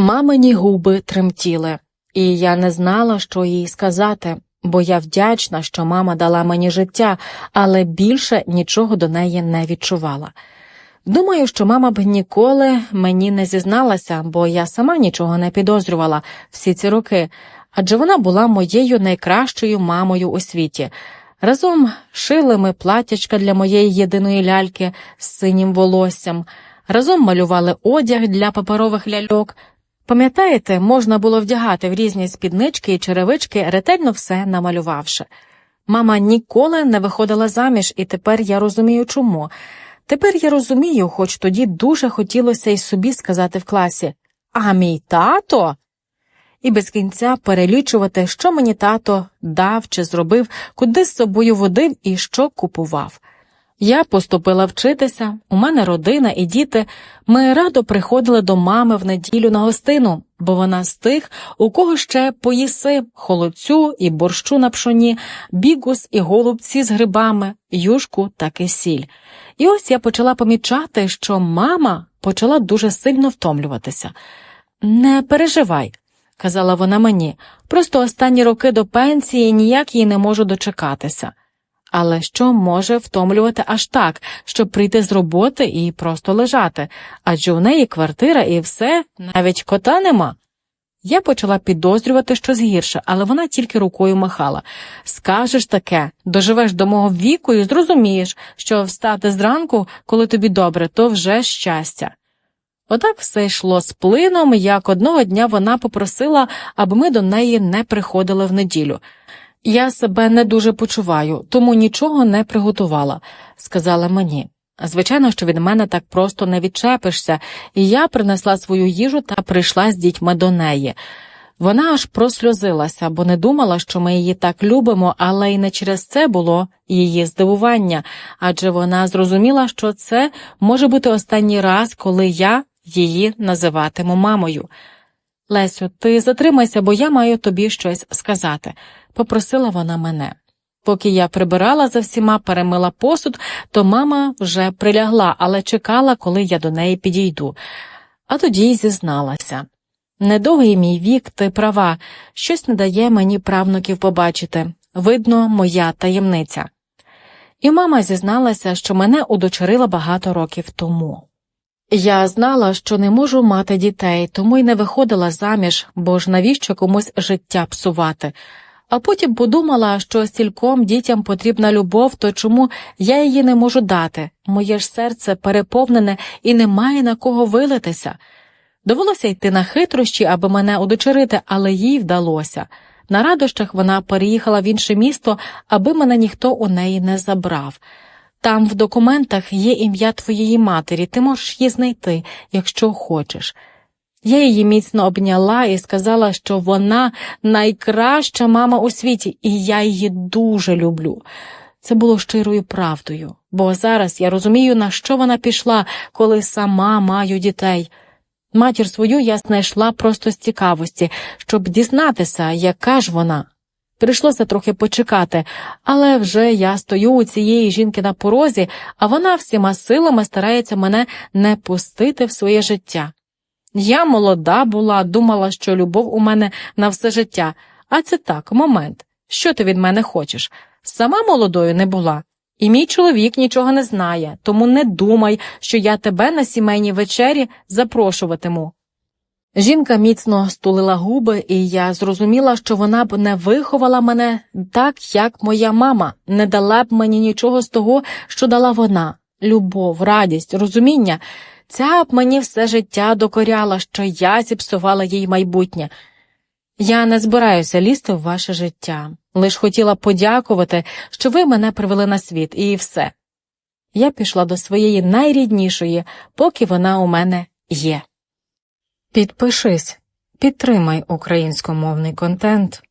Мамині губи тремтіли, і я не знала, що їй сказати, бо я вдячна, що мама дала мені життя, але більше нічого до неї не відчувала. Думаю, що мама б ніколи мені не зізналася, бо я сама нічого не підозрювала всі ці роки, адже вона була моєю найкращою мамою у світі. Разом шили ми платячка для моєї єдиної ляльки з синім волоссям, разом малювали одяг для паперових ляльок. Пам'ятаєте, можна було вдягати в різні спіднички і черевички, ретельно все намалювавши. Мама ніколи не виходила заміж, і тепер я розумію, чому. Тепер я розумію, хоч тоді дуже хотілося й собі сказати в класі А мій тато? І без кінця перелічувати, що мені тато дав чи зробив, куди з собою водив і що купував. Я поступила вчитися, у мене родина і діти. Ми радо приходили до мами в неділю на гостину, бо вона з тих, у кого ще поїси холодцю і борщу на пшоні, бігус і голубці з грибами, юшку та кисіль. І ось я почала помічати, що мама почала дуже сильно втомлюватися. Не переживай, казала вона мені, просто останні роки до пенсії ніяк їй не можу дочекатися. Але що може втомлювати аж так, щоб прийти з роботи і просто лежати, адже у неї квартира і все, навіть кота нема. Я почала підозрювати щось гірше, але вона тільки рукою махала. Скажеш таке, доживеш до мого віку і зрозумієш, що встати зранку, коли тобі добре, то вже щастя. Отак все йшло з плином, як одного дня вона попросила, аби ми до неї не приходили в неділю. Я себе не дуже почуваю, тому нічого не приготувала, сказала мені. Звичайно, що від мене так просто не відчепишся, і я принесла свою їжу та прийшла з дітьми до неї. Вона аж просльозилася, бо не думала, що ми її так любимо, але й не через це було її здивування, адже вона зрозуміла, що це може бути останній раз, коли я її називатиму мамою. Лесю, ти затримайся, бо я маю тобі щось сказати, попросила вона мене. Поки я прибирала за всіма, перемила посуд, то мама вже прилягла, але чекала, коли я до неї підійду. А тоді й зізналася. Недовгий мій вік, ти права, щось не дає мені правнуків побачити. Видно, моя таємниця. І мама зізналася, що мене удочерила багато років тому. Я знала, що не можу мати дітей, тому й не виходила заміж, бо ж навіщо комусь життя псувати. А потім подумала, що стільком дітям потрібна любов, то чому я її не можу дати? Моє ж серце переповнене і немає на кого вилитися. Довелося йти на хитрощі, аби мене удочерити, але їй вдалося. На радощах вона переїхала в інше місто, аби мене ніхто у неї не забрав. Там в документах є ім'я твоєї матері, ти можеш її знайти, якщо хочеш. Я її міцно обняла і сказала, що вона найкраща мама у світі, і я її дуже люблю. Це було щирою правдою, бо зараз я розумію, на що вона пішла, коли сама маю дітей. Матір свою я знайшла просто з цікавості, щоб дізнатися, яка ж вона. Прийшлося трохи почекати, але вже я стою у цієї жінки на порозі, а вона всіма силами старається мене не пустити в своє життя. Я молода була, думала, що любов у мене на все життя, а це так, момент. Що ти від мене хочеш? Сама молодою не була. І мій чоловік нічого не знає, тому не думай, що я тебе на сімейній вечері запрошуватиму. Жінка міцно стулила губи, і я зрозуміла, що вона б не виховала мене так, як моя мама, не дала б мені нічого з того, що дала вона любов, радість, розуміння. Ця б мені все життя докоряла, що я зіпсувала їй майбутнє. Я не збираюся лізти в ваше життя, лиш хотіла подякувати, що ви мене привели на світ, і все. Я пішла до своєї найріднішої, поки вона у мене є. Підпишись, підтримай українськомовний контент.